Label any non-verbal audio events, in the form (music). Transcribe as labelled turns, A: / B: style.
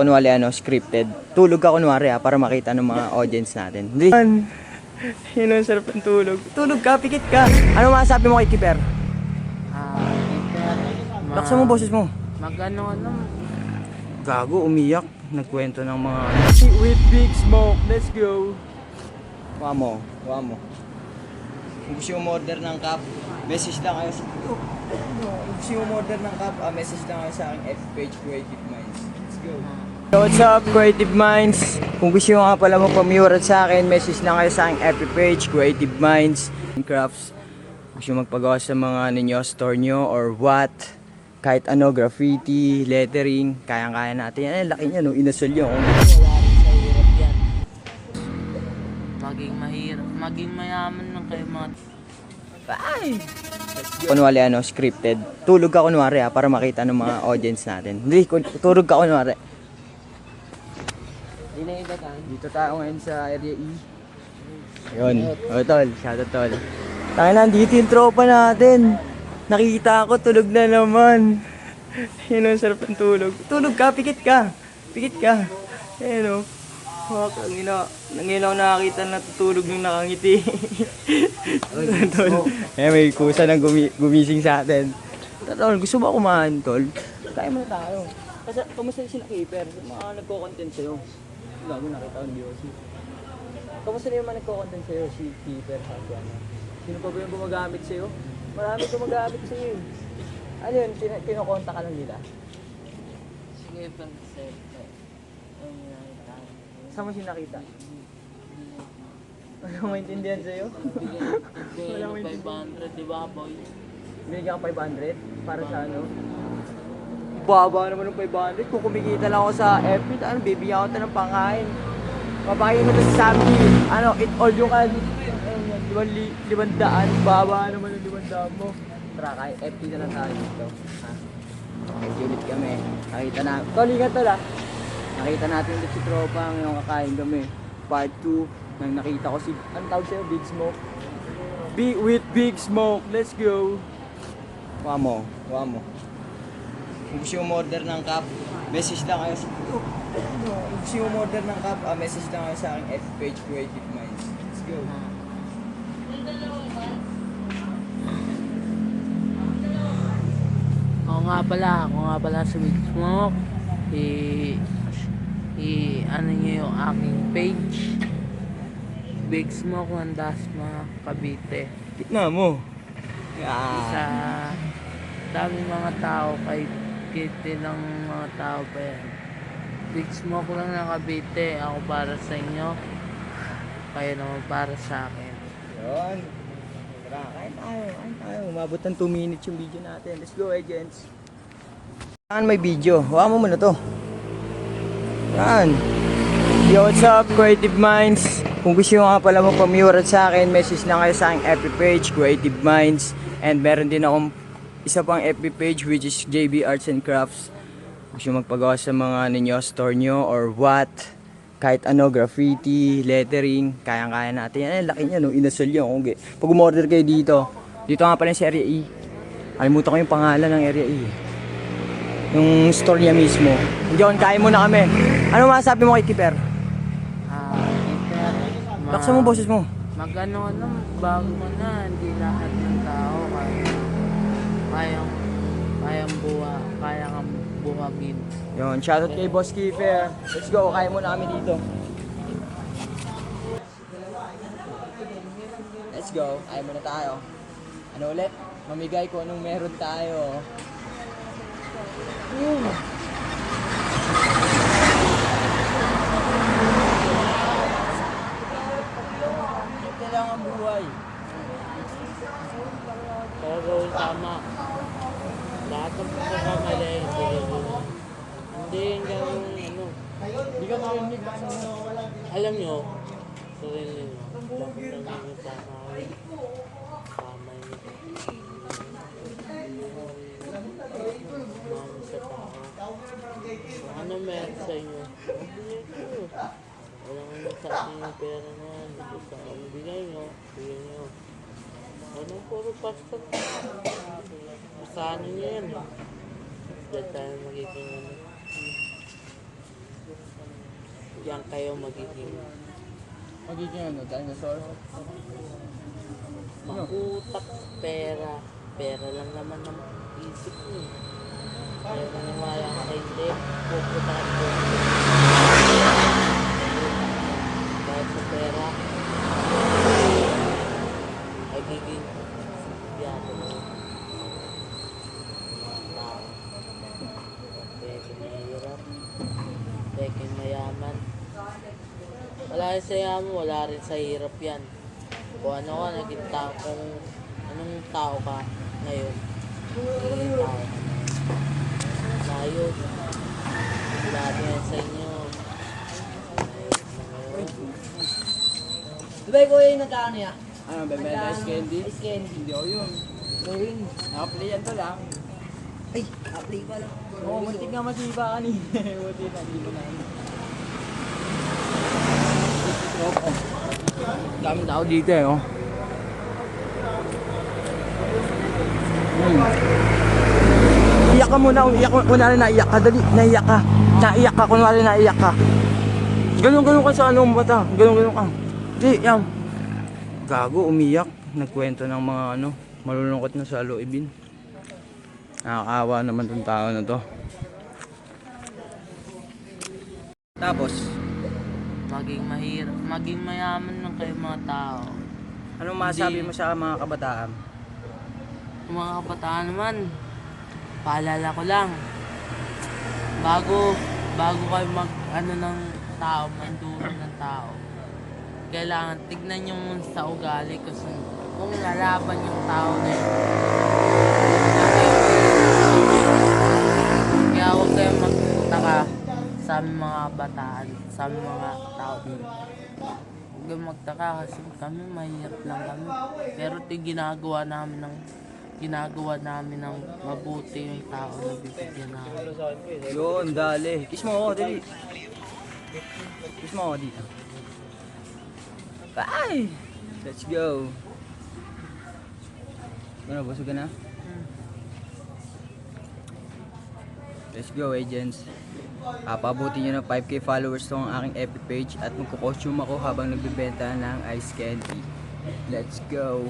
A: Kunwari ano, scripted. Tulog ka kunwari ha, para makita ng mga audience natin. Hindi. Yun ang sarap ng tulog. Tulog ka, pikit ka. Ano masasabi mo kay Kiper?
B: Ah, ma-
A: Laksan mo boses mo.
B: Mag-ano, ano,
A: Gago, umiyak. Nagkwento ng mga... With big smoke, let's go. Kuha mo, kuha mo. Kung gusto yung order ng cup, message lang kayo sa... Kung gusto yung order ng cup, ah, message lang kayo sa aking F page Creative Minds. Let's go. What's up, Creative Minds? Kung gusto nyo nga pala magpamurat sa akin, message lang kayo sa aking FB page, Creative Minds and Crafts. Gusto magpagawa sa mga ninyo, store nyo, or what. Kahit ano, graffiti, lettering, kayang-kaya natin. Yan, ang laki niya, no? Inasal yun.
B: yan. Maging mahirap, maging mayaman lang kayo mga...
A: Kunwari ano, scripted. Tulog ka kunwari ha, para makita ng mga audience natin. Hindi, tulog ka kunwari. Dito tayo ngayon sa Area E. Ayun. O tol, shout out tol. Tayo na, dito yung tropa natin. Nakita ko, tulog na naman. (laughs) Yun ang sarap ng tulog. Tulog ka, pikit ka. Pikit ka. Ayun o. Fuck, ang ina. Nangilan ako nakakita na tutulog nung nakangiti. (laughs) tol. Eh, may kusa nang gumi- gumising sa atin. Tol, gusto mo kumain, tol? Kaya mo na tayo. Kasi, kamusta yung sila keeper? Yung mga nagko-content sa'yo. Gago nakita ko ni Yossi. Kamusta na yung mga nagko-content sa'yo? Si Keeper, sabi ano. Sino pa ba yung gumagamit sa'yo? Marami gumagamit sa'yo eh. Ano yun? Kin- kinokonta ka lang nila.
B: Sige, pang set. Ang.
A: Saan mo siya nakita? Walang maintindihan sa'yo?
B: Bigay ng 500, di ba, boy?
A: Binigyan ka 500 para sa ano? Baba naman ng 500. Kung kumikita lang ako sa FB, ano, bibigyan ko ito ng pangkain. Papakain ko ito sa Samdi. Ano, it all you can. Ayun yan, limang li- limang daan. Baba naman ng daan mo. Tara, kahit FB na lang tayo dito. Ha? Okay, ulit kami. Nakita na. Tol, ingat tol ah. Nakita natin ulit si Tropa ngayong kakain kami. Part 2. Nang nakita ko si, ano tawag sa'yo? Big Smoke? Be with Big Smoke. Let's go. Kuha mo. Kuha mo. Kung gusto yung order ng cup, message lang kayo sa... Kung gusto yung order ng cup, ah, message lang kayo sa aking F page Creative Minds. Let's go.
B: Ako nga pala, ako nga pala si Big Smoke. I, i, ano nyo yung aking page. Big Smoke ng Dasma, Cavite.
A: Kitna mo.
B: Sa
A: Ah.
B: daming mga tao, kay kitty ng mga tao pa yan. Big Smoke lang ng Cavite, ako para sa inyo. Kayo naman para sa akin.
A: Yun. Tara, kain tayo. Kain tayo. Umabot ng 2 minutes yung video natin. Let's go, agents. Saan may video? Huwag mo muna to. Yan. Yo, what's up, Creative Minds? Kung gusto nyo nga pala magpamurat sa akin, message lang kayo sa aking FB page, Creative Minds. And meron din akong isa pang FB page which is JB Arts and Crafts. Gusto nyo magpagawa sa mga ninyo, store nyo or what. Kahit ano, graffiti, lettering, kayang-kaya natin. Yan, laki niya, no? Inasal yun. Gi- Pag umorder kayo dito, dito nga pala sa Area E. Kalimutan ko yung pangalan ng Area E. Yung store niya mismo. Diyon, kain muna kami. Ano masasabi mo kay Kiper?
B: Ah, Peter, ma-
A: Laksan mo boses mo.
B: Magano ano, bago mo na, hindi lahat ng tao kaya kayang kayang buha, kaya kang buhagin.
A: Yun, shoutout kay Boss Kiper. Let's go, kain muna kami dito. Let's go, kain muna tayo. Ano ulit? Mamigay ko anong meron tayo. Mm. Lang ang buhay.
B: Pero tama. Lahat ng pagkakamali, hindi yung gawin ano.
A: Hindi ka marinig,
B: Alam nyo, sarili nyo, bakit ang mga tama tama yun. Mami sa tao. Kung ano meron sa inyo, bigay ko. Walang ano sa akin yung pera na sa akin, bigay nyo, bigay nyo. Anong puro pasta na? Sa ano nyo yan. Diyan tayo magiging ano. yan kayo magiging
A: Magiging ano, dinosaur?
B: utak, pera. Pera lang naman ang isip niyo. Kaya maniwala ka kay hindi, pupunta po. Dahil sa pera, magiging biyado mo. Tao. Peke mayaman. Wala rin wala rin sa hirap yan. Kung ano ka, naging tao, kung anong tao ka ngayon, naging tao ka na. Tayo, lahat yan sa inyo.
C: Di ba ikaw yung nag-ano ya?
A: Ano, bebenta ice candy?
C: Ice candy.
A: Hindi ako yun.
C: Ikaw yun.
A: Nakaplay yan to lang.
C: Ay, apply pa lang.
A: Oo, muntik nga masiba kanina. Buti na, dito na. Oo. Dami tao dito eh, oh. Hmm. Ka muna, iyak mo, kunwari naiyak ka, dali, naiyak ka. Naiyak ka, kunwari naiyak ka. Ganun, ganun ka sa ano mata, ganun, ganun ka. Di, yan. Gago, umiyak. Nagkwento ng mga ano, malulungkot na sa loibin. Nakakaawa naman tong tao na to. Tapos,
B: Maging mahirap, maging mayaman lang kayo mga tao.
A: anong masabi
B: Hindi.
A: mo sa mga kabataan?
B: Mga kabataan naman, paalala ko lang, bago, bago kayo mag, ano ng tao, manduro ng tao, kailangan tignan nyo sa ugali kasi kung lalaban yung tao na yun. Kaya huwag kayong magtaka sa mga bataan, sa mga tao dun. Huwag kayong magtaka kasi kami mahirap lang kami. Pero ito ginagawa namin ng ginagawa namin ng mabuti yung tao na bibigyan namin.
A: Yun, dali. Kiss mo ako, dali. Kiss mo ako dito. Bye! Let's go. Ano, busog ka na? Let's go, agents. Papabuti nyo ng 5k followers to aking FB page at magkukostume ako habang nagbibenta ng ice candy. Let's go.